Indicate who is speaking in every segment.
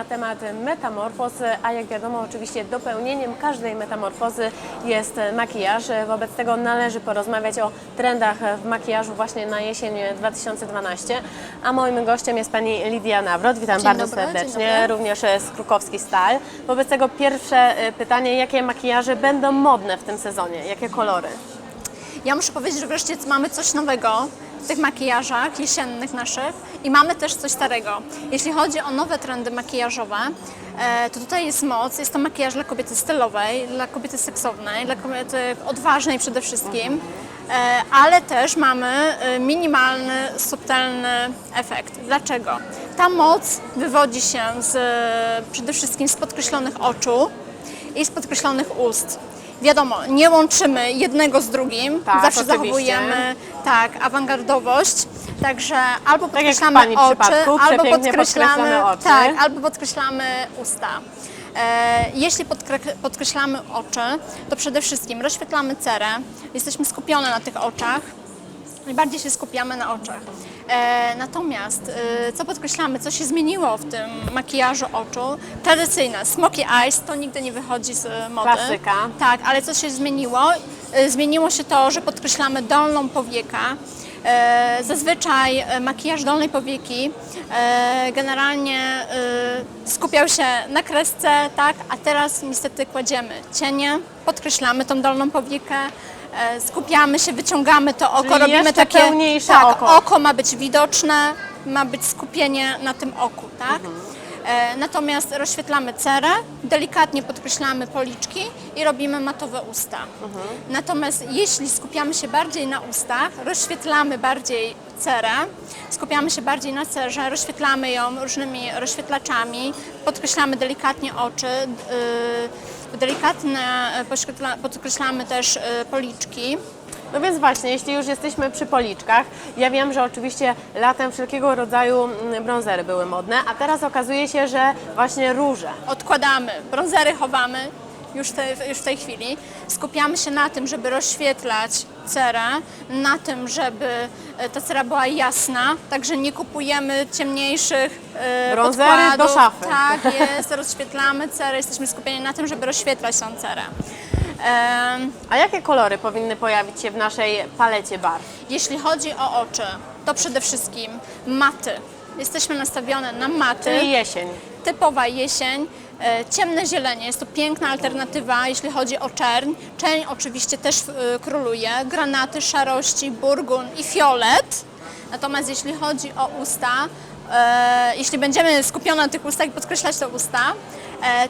Speaker 1: na temat metamorfozy, a jak wiadomo oczywiście dopełnieniem każdej metamorfozy jest makijaż. Wobec tego należy porozmawiać o trendach w makijażu właśnie na jesień 2012. A moim gościem jest pani Lidia Nawrot. Witam
Speaker 2: Dzień
Speaker 1: bardzo
Speaker 2: dobry,
Speaker 1: serdecznie, również z Krukowski Style. Wobec tego pierwsze y, pytanie, jakie makijaże będą modne w tym sezonie? Jakie kolory?
Speaker 2: Ja muszę powiedzieć, że wreszcie mamy coś nowego w tych makijażach jesiennych naszych i mamy też coś starego. Jeśli chodzi o nowe trendy makijażowe, e, to tutaj jest moc. Jest to makijaż dla kobiety stylowej, dla kobiety seksownej, dla kobiety odważnej przede wszystkim. E, Ale też mamy e, minimalny, subtelny efekt. Dlaczego? Ta moc wywodzi się z, przede wszystkim z podkreślonych oczu i z podkreślonych ust. Wiadomo, nie łączymy jednego z drugim,
Speaker 1: Tak,
Speaker 2: zawsze
Speaker 1: oczywiście.
Speaker 2: zachowujemy tak, awangardowość. Także albo
Speaker 1: Tak
Speaker 2: podkreślamy
Speaker 1: pani
Speaker 2: oczy, albo podkreślamy,
Speaker 1: oczy.
Speaker 2: tak, albo podkreślamy usta. E, jeśli podkre- podkreślamy oczy, to przede wszystkim rozświetlamy cerę, jesteśmy skupione na tych oczach, Najbardziej się skupiamy na oczach. E, natomiast e, co podkreślamy, co się zmieniło w tym makijażu oczu? Tradycyjne smoky eyes to nigdy nie wychodzi z e, mody.
Speaker 1: Klasyka.
Speaker 2: Tak, ale co się zmieniło? Zmieniło się to, że podkreślamy dolną powiekę. Zazwyczaj makijaż dolnej powieki generalnie skupiał się na kresce, tak, a teraz niestety kładziemy cienie, podkreślamy tą dolną powiekę, skupiamy się, wyciągamy to oko,
Speaker 1: Czyli
Speaker 2: robimy takie
Speaker 1: pełniejsze
Speaker 2: tak,
Speaker 1: oko.
Speaker 2: oko ma być widoczne, ma być skupienie na tym oku, tak?
Speaker 1: Mhm.
Speaker 2: E, Natomiast rozświetlamy cerę, delikatnie podkreślamy policzki i robimy matowe usta.
Speaker 1: Mhm.
Speaker 2: Natomiast jeśli skupiamy się bardziej na ustach, rozświetlamy bardziej cerę, skupiamy się bardziej na cerze, rozświetlamy ją różnymi rozświetlaczami, podkreślamy delikatnie oczy, yy, delikatne e, podkreśla- podkreślamy też e, policzki.
Speaker 1: No więc właśnie, jeśli już jesteśmy przy policzkach, ja wiem, że oczywiście latem wszelkiego rodzaju mm, brązery były modne, a teraz okazuje się, że właśnie róże.
Speaker 2: odkładamy, brązery chowamy już, te, już w tej chwili. Skupiamy się na tym, żeby rozświetlać cerę, na tym, żeby e, ta cera była jasna, także nie kupujemy ciemniejszych e,
Speaker 1: Brązery do
Speaker 2: podkładów.
Speaker 1: szafy.
Speaker 2: Tak jest, rozświetlamy cerę, jesteśmy skupieni na tym, żeby rozświetlać tą cerę.
Speaker 1: A jakie kolory powinny pojawić się w naszej palecie barw?
Speaker 2: Jeśli chodzi o oczy, to przede wszystkim maty. Jesteśmy nastawione na maty.
Speaker 1: Czyli jesień.
Speaker 2: typowa jesień, e, ciemne zielenie. Jest to piękna alternatywa, jeśli chodzi o czerń. Czerń oczywiście też e, króluje, granaty, szarości, burgun i fiolet. Natomiast jeśli chodzi o usta, e, jeśli będziemy skupione na tych ustach i podkreślać te usta,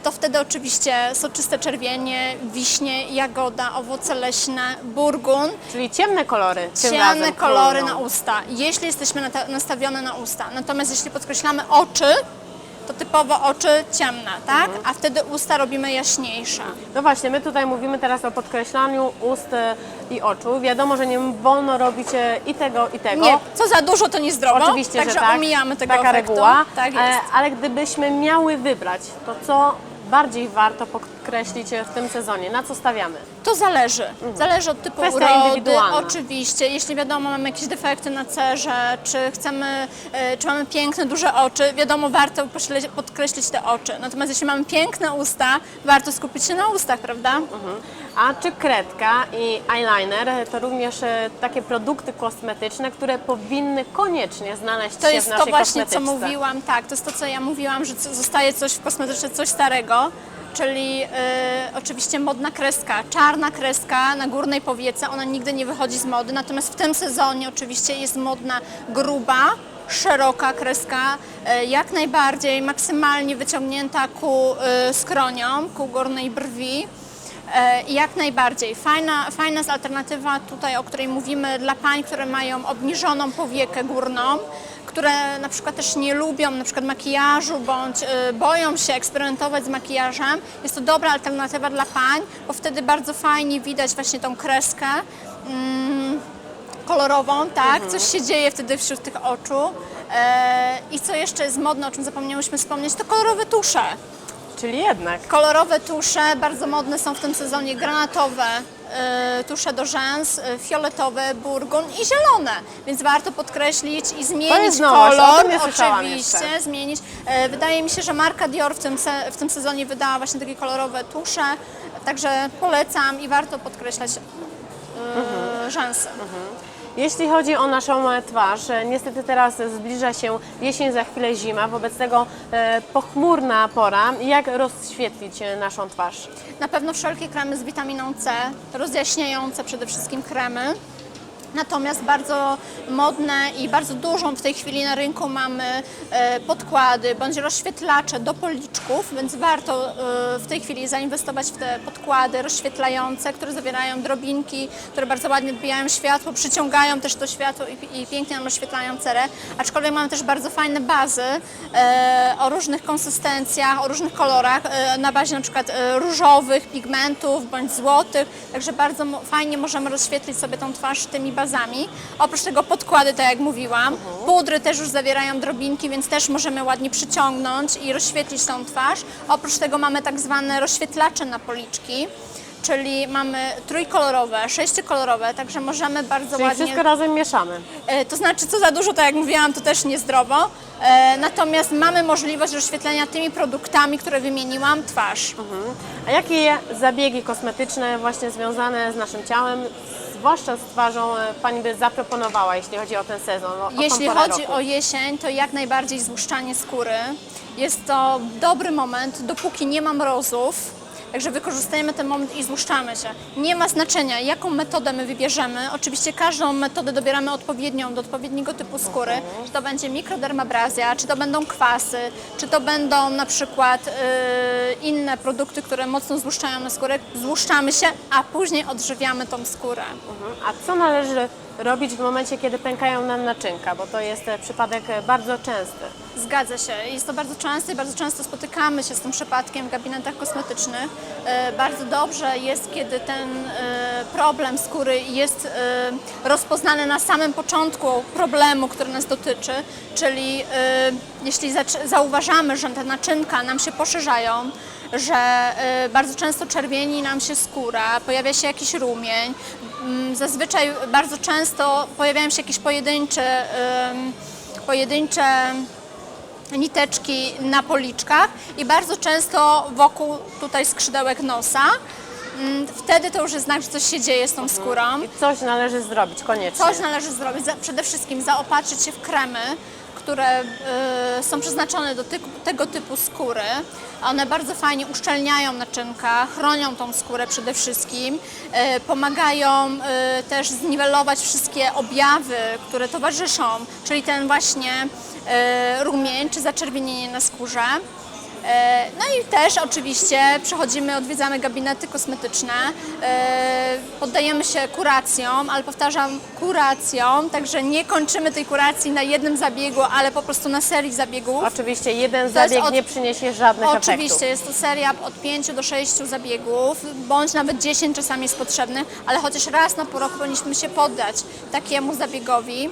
Speaker 2: to wtedy oczywiście soczyste czerwienie, wiśnie, jagoda, owoce leśne, burgun,
Speaker 1: Czyli ciemne kolory. Tym
Speaker 2: ciemne
Speaker 1: razem
Speaker 2: kolory
Speaker 1: królują.
Speaker 2: na usta, jeśli jesteśmy nata- nastawione na usta. Natomiast jeśli podkreślamy oczy, to typowo oczy ciemne, tak? A wtedy usta robimy jaśniejsze.
Speaker 1: No właśnie, my tutaj mówimy teraz o podkreślaniu ust e, i oczu. Wiadomo, że nie wolno robić e, i tego, i tego.
Speaker 2: Nie, co za dużo to niezdrowo,
Speaker 1: Oczywiście,
Speaker 2: także
Speaker 1: że tak.
Speaker 2: omijamy tego
Speaker 1: Taka
Speaker 2: efektu.
Speaker 1: reguła.
Speaker 2: Tak
Speaker 1: E,
Speaker 2: jest.
Speaker 1: Ale gdybyśmy miały wybrać, to co bardziej warto podkreślić e, w tym sezonie? Na co stawiamy?
Speaker 2: To zależy. Zależy od typu
Speaker 1: Mhm. Kwestia
Speaker 2: urody,
Speaker 1: indywidualna.
Speaker 2: oczywiście. Jeśli wiadomo, mamy jakieś defekty na cerze, czy chcemy, e, czy mamy piękne, duże oczy, wiadomo, warto pośle- podkreślić te oczy. Natomiast jeśli mamy piękne usta, warto skupić się na ustach, prawda?
Speaker 1: Mhm. A czy kredka i eyeliner to również e, takie produkty kosmetyczne, które powinny koniecznie znaleźć
Speaker 2: To
Speaker 1: się
Speaker 2: jest
Speaker 1: w
Speaker 2: to
Speaker 1: naszej
Speaker 2: właśnie, co
Speaker 1: kosmetyczce?
Speaker 2: mówiłam, tak, to jest to, co ja mówiłam, że co- zostaje coś w kosmetyczce, coś starego, czyli e, oczywiście modna kreska, czarna kreska na górnej powiece, ona nigdy nie wychodzi z mody, natomiast w tym sezonie oczywiście jest modna gruba, szeroka kreska, e, jak najbardziej maksymalnie wyciągnięta ku e, skroniom, ku górnej brwi. Jak najbardziej. Fajna, fajna jest alternatywa tutaj, o której mówimy dla pań, które mają obniżoną powiekę górną, które na przykład też nie lubią na przykład makijażu bądź y, boją się eksperymentować z makijażem. Jest to dobra alternatywa dla pań, bo wtedy bardzo fajnie widać właśnie tą kreskę mm, kolorową, tak? Coś się dzieje wtedy wśród tych oczu. E, I co jeszcze jest modne, o czym zapomniałyśmy wspomnieć, to kolorowe tusze.
Speaker 1: Czyli jednak.
Speaker 2: Kolorowe tusze, bardzo modne są w tym sezonie, granatowe, tusze do rzęs, e, fioletowe, burgun i zielone, więc warto podkreślić i zmienić
Speaker 1: nowość, o
Speaker 2: kolor,
Speaker 1: tym nie słyszałam
Speaker 2: oczywiście,
Speaker 1: jeszcze.
Speaker 2: zmienić. E, Wydaje mi się, że marka Dior w tym, se, w tym sezonie wydała właśnie takie kolorowe tusze, także polecam i warto podkreślać e, rzęsy.
Speaker 1: Jeśli chodzi o naszą twarz, e, niestety teraz zbliża się jesień, za chwilę zima, wobec tego e, pochmurna pora. Jak rozświetlić e, naszą twarz?
Speaker 2: Na pewno wszelkie kremy z witaminą C, rozjaśniające przede wszystkim kremy. Natomiast bardzo modne i bardzo dużą w tej chwili na rynku mamy e, podkłady bądź rozświetlacze do policzków, więc warto e, w tej chwili zainwestować w te podkłady rozświetlające, które zawierają drobinki, które bardzo ładnie odbijają światło, przyciągają też to światło i, pięknie nam oświetlają cerę. Aczkolwiek mamy też bardzo fajne bazy e, o różnych konsystencjach, o różnych kolorach, na bazie na przykład różowych pigmentów bądź złotych, także bardzo fajnie możemy rozświetlić sobie tą twarz tymi bazami. Oprócz tego podkłady, tak jak mówiłam, pudry też już zawierają drobinki, więc też możemy ładnie przyciągnąć i rozświetlić tą twarz. Oprócz tego mamy tak zwane rozświetlacze na policzki. Czyli mamy trójkolorowe, sześciokolorowe, także możemy bardzo
Speaker 1: Czyli
Speaker 2: ładnie.
Speaker 1: wszystko razem mieszamy.
Speaker 2: E, To znaczy, co za dużo, tak jak mówiłam, to też niezdrowo. E, Natomiast mamy możliwość rozświetlenia tymi produktami, które wymieniłam, twarz.
Speaker 1: A jakie zabiegi kosmetyczne właśnie związane z naszym ciałem, zwłaszcza z twarzą, e, Pani by zaproponowała, jeśli chodzi o ten sezon? O,
Speaker 2: Jeśli chodzi
Speaker 1: roku?
Speaker 2: o jesień, to jak najbardziej złuszczanie skóry. Jest to dobry moment, dopóki nie ma mrozów. Także wykorzystajmy ten moment i złuszczamy się. Nie ma znaczenia, jaką metodę my wybierzemy. Oczywiście każdą metodę dobieramy odpowiednią do odpowiedniego typu skóry. Czy to będzie mikrodermabrazja, czy to będą kwasy, czy to będą na przykład yy, inne produkty, które mocno złuszczają na skórę. Złuszczamy się, a później odżywiamy tą skórę.
Speaker 1: Mhm. A co należy robić w momencie, kiedy pękają nam naczynka? Bo to jest e, przypadek e, bardzo częsty.
Speaker 2: Zgadza się. Jest to bardzo częste i bardzo często spotykamy się z tym przypadkiem w gabinetach kosmetycznych. E, Bardzo dobrze jest, kiedy ten problem skóry jest rozpoznany na samym początku problemu, który nas dotyczy, czyli jeśli zauważamy, że te naczynka nam się poszerzają, że bardzo często czerwieni nam się skóra, pojawia się jakiś rumień. Mm, Zazwyczaj bardzo często pojawiają się jakieś pojedyncze, pojedyncze niteczki na policzkach i bardzo często wokół tutaj skrzydełek nosa. Mm, Wtedy to już jest znak, że coś się dzieje z tą skórą.
Speaker 1: I coś należy zrobić koniecznie.
Speaker 2: Coś należy zrobić, przede wszystkim zaopatrzyć się w kremy, które y, są przeznaczone do ty- tego typu skóry. One bardzo fajnie uszczelniają naczynka, chronią tą skórę przede wszystkim, y, pomagają y, też zniwelować wszystkie objawy, które towarzyszą, czyli ten właśnie y, rumień czy zaczerwienienie na skórze. E, No i też oczywiście przechodzimy, odwiedzamy gabinety kosmetyczne, e, poddajemy się kuracjom, ale powtarzam kuracjom, także nie kończymy tej kuracji na jednym zabiegu, ale po prostu na serii zabiegów.
Speaker 1: Oczywiście jeden zabieg
Speaker 2: od-
Speaker 1: nie przyniesie żadnych
Speaker 2: Oczywiście
Speaker 1: efektów.
Speaker 2: jest to seria od 5 do 6 zabiegów, bądź nawet 10 czasami jest potrzebny, ale chociaż raz na pół roku powinniśmy się poddać takiemu zabiegowi.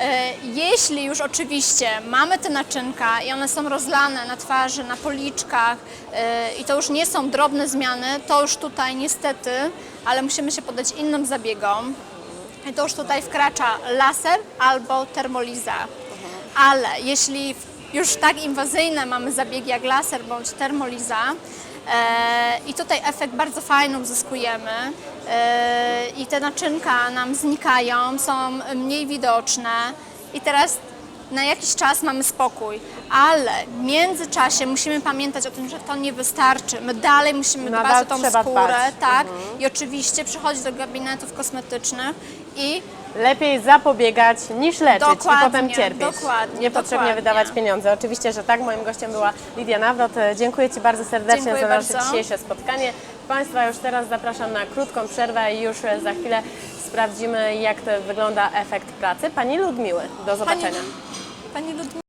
Speaker 2: E, Jeśli już oczywiście mamy te naczynka i one są rozlane na twarzy, na policzkach e, i to już nie są drobne zmiany, to już tutaj niestety, ale musimy się poddać innym zabiegom. I to już tutaj wkracza laser albo termoliza. Ale jeśli już tak inwazyjne mamy zabiegi jak laser bądź termoliza, e, i tutaj efekt bardzo fajny uzyskujemy i te naczynka nam znikają, są mniej widoczne i teraz na jakiś czas mamy spokój, ale w międzyczasie musimy pamiętać o tym, że to nie wystarczy. My dalej musimy
Speaker 1: Nadal
Speaker 2: dbać o tą skórę,
Speaker 1: dbać.
Speaker 2: tak? I oczywiście przychodzić do gabinetów kosmetycznych i
Speaker 1: Lepiej zapobiegać niż leczyć i
Speaker 2: Dokładnie,
Speaker 1: potem cierpieć.
Speaker 2: dokładnie,
Speaker 1: Niepotrzebnie
Speaker 2: dokładnie.
Speaker 1: wydawać pieniądze. Oczywiście, że tak. Moim gościem była Lidia Nawrot. Dziękuję Ci bardzo serdecznie
Speaker 2: Dziękuję
Speaker 1: za nasze
Speaker 2: bardzo.
Speaker 1: dzisiejsze spotkanie. Państwa już teraz zapraszam na krótką przerwę i już e, za chwilę sprawdzimy, jak to wygląda efekt pracy Pani Ludmiły. Do zobaczenia.
Speaker 2: Pani Ludmila.